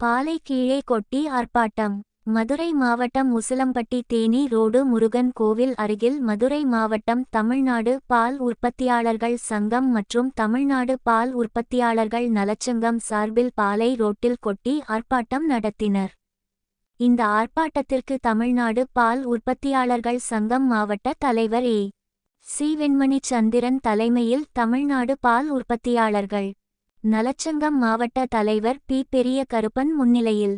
பாலை கீழே கொட்டி ஆர்ப்பாட்டம். மதுரை மாவட்டம் உசிலம்பட்டி தேனி ரோடு முருகன் கோவில் அருகில் மதுரை மாவட்டம் தமிழ்நாடு பால் உற்பத்தியாளர்கள் சங்கம் மற்றும் தமிழ்நாடு பால் உற்பத்தியாளர்கள் நலச்சங்கம் சார்பில் பாலை ரோட்டில் கொட்டி ஆர்ப்பாட்டம் நடத்தினர். இந்த ஆர்ப்பாட்டத்திற்கு தமிழ்நாடு பால் உற்பத்தியாளர்கள் சங்கம் மாவட்ட தலைவர் ஏ. சி. வெண்மணி சந்திரன் தலைமையில் தமிழ்நாடு பால் உற்பத்தியாளர்கள் நலச்சங்கம் மாவட்ட தலைவர் பி. பெரிய கருப்பன் முன்னிலையில்.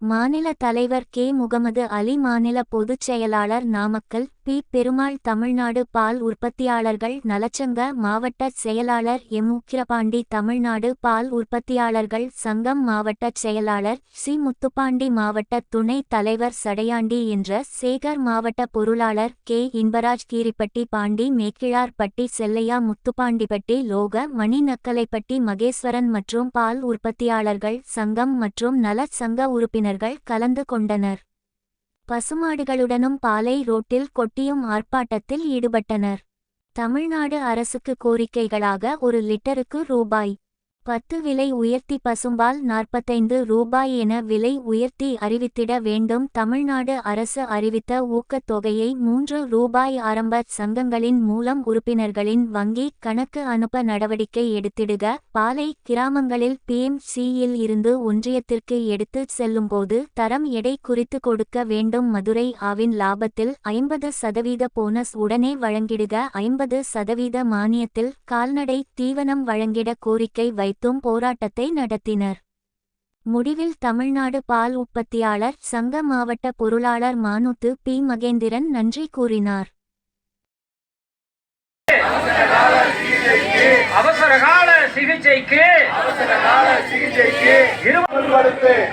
மாநில தலைவர் கே. முகமது அலி மாநில பொதுச் செயலாளர் நாமக்கல் பி. பெருமாள் தமிழ்நாடு பால் உற்பத்தியாளர்கள் நலச்சங்க மாவட்ட செயலாளர் எம். உக்கிரபாண்டி தமிழ்நாடு பால் உற்பத்தியாளர்கள் சங்கம் மாவட்ட செயலாளர் சி. முத்துப்பாண்டி மாவட்ட துணைத் தலைவர் சடையாண்டி என்ற சேகர் மாவட்ட பொருளாளர் கே. இன்பராஜ் கீரிப்பட்டி பாண்டி மேக்கிழார்பட்டி செல்லையா முத்துப்பாண்டிப்பட்டி லோக மணிநக்கலைப்பட்டி மகேஸ்வரன் மற்றும் பால் உற்பத்தியாளர்கள் சங்கம் மற்றும் நலச் சங்க உறுப்பினர்கள் கலந்து கொண்டனர். பசுமாடுகளுடனும் பாலை ரோட்டில் கொட்டியும் ஆர்ப்பாட்டத்தில் ஈடுபட்டனர். தமிழ்நாடு அரசுக்கு கோரிக்கைகளாக ஒரு லிட்டருக்கு ரூபாய் பத்து விலை உயர்த்தி பசும்பால் நாற்பத்தைந்து ரூபாய் என விலை உயர்த்தி அறிவித்திட வேண்டும். தமிழ்நாடு அரசு அறிவித்த ஊக்கத்தொகையை மூன்று ரூபாய் ஆரம்ப சங்கங்களின் மூலம் உறுப்பினர்களின் வங்கி கணக்கு அனுப்ப நடவடிக்கை எடுத்திடுக. பாலை கிராமங்களில் பிஎம்சியில் இருந்து ஒன்றியத்திற்கு எடுத்து செல்லும்போது தரம் எடை குறித்து கொடுக்க வேண்டும். மதுரை ஆவின் லாபத்தில் ஐம்பது சதவீத போனஸ் உடனே வழங்கிடுக. ஐம்பது சதவீத மானியத்தில் கால்நடை தீவனம் வழங்கிட கோரிக்கை வை வைத்தும் போராட்டத்தை நடத்தினர். முடிவில் தமிழ்நாடு பால் உற்பத்தியாளர் சங்க மாவட்ட பொருளாளர் மானுத்து பி. மகேந்திரன் நன்றி கூறினார். அவசரகால சிகிச்சைக்கு சிகிச்சைக்கு இரு-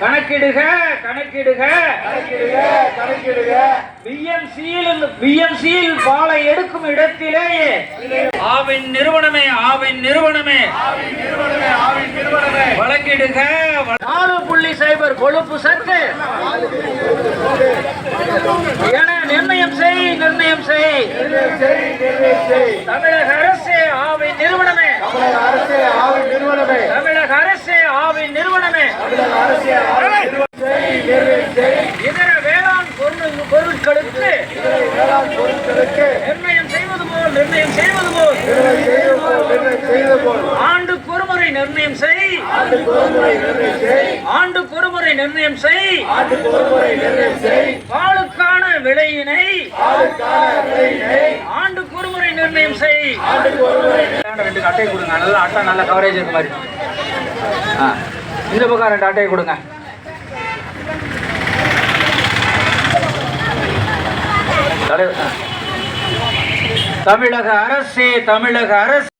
கணக்கிடுக. கணக்கிடுக கணக்கிடுக கணக்கிடுக பிஎம்சியில் பிஎம்சியில் பாலை எடுக்கும் இடத்திலேயே. ஆவின் நிறுவனமே ஆவின் நிறுவனமே. நிறுவனமே நாலு புள்ளி சைபர் கொழுப்பு சத்து. என நிர்ணயம் செய் நிர்ணயம் செய். தமிழக அரசு ஆவின் நிறுவனமே. தமிழக அரசே ஆவின் நிறுவனமே. தமிழக நிறுவனமே இதர வேளாண் பொருள் பொருட்களுக்கு வேளாண் பொருட்களுக்கு நிர்ணயம் செய்வது போல் நிர்ணயம் செய்வது போல் நிர்ணயம் செய்து போல் நிர்ணயம் செய்து போல் ஆண்டுக்கு ஒருமுறை நிர்ணயம் செய் ஆண்டுக்கு ஒருமுறை நிர்ணயம் செய். பாலுக்கான விலையினை ஆளுக்கான விலையினை ஆண்டுக்கு ஒருமுறை நிர்ணயம் செய். ரெண்டு அட்டையை கொடுங்க. நல்லா அட்டை நல்ல கவரேஜ் இருக்க மாதிரி இந்த பக்கம் ரெண்டு அட்டையை கொடுங்க. தலைவர், தமிழக அரசே தமிழக அரசு.